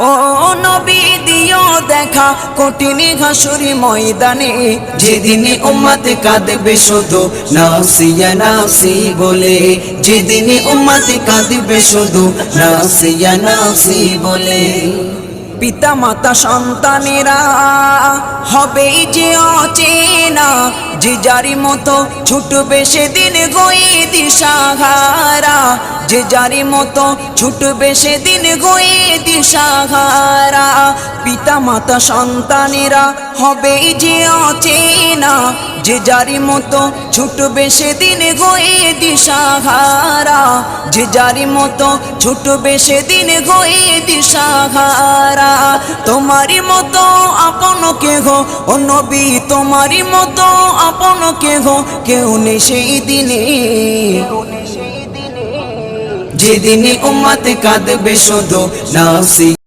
ও নবী, দিও দেখা কঠিন ঘাসুরি ময়দানে। যেদিনে উম্মত কাঁদবে শুধু নাসিয়া নাসি বলে। যেদিনে উম্মত কাঁদবে শুধু নাসিয়া নাসি বলে। পিতা মাতা সন্তানেরা, হবে যে অচেনা, যে যারি মতো ছুটবে সেদিন গয়ে দিশাহারা যে যারি মতো ছুটবে সেদিন গয়ে দিশাহারা। পিতা মাতা সন্তানেরা হবে যে অচেনা। যে যারি মতো ছুটবে সেদিন গয়ে দিশাহারা। যে যারি মতো ছুটবে সেদিন গয়ে দিশাহারা। তোমারই মতো আপন কে গো ও নবী তোমারই মতো আপন কে গো কেউ নেই সেই দিনে। যেদিনে উম্মত কাঁদবে শুধু নাসি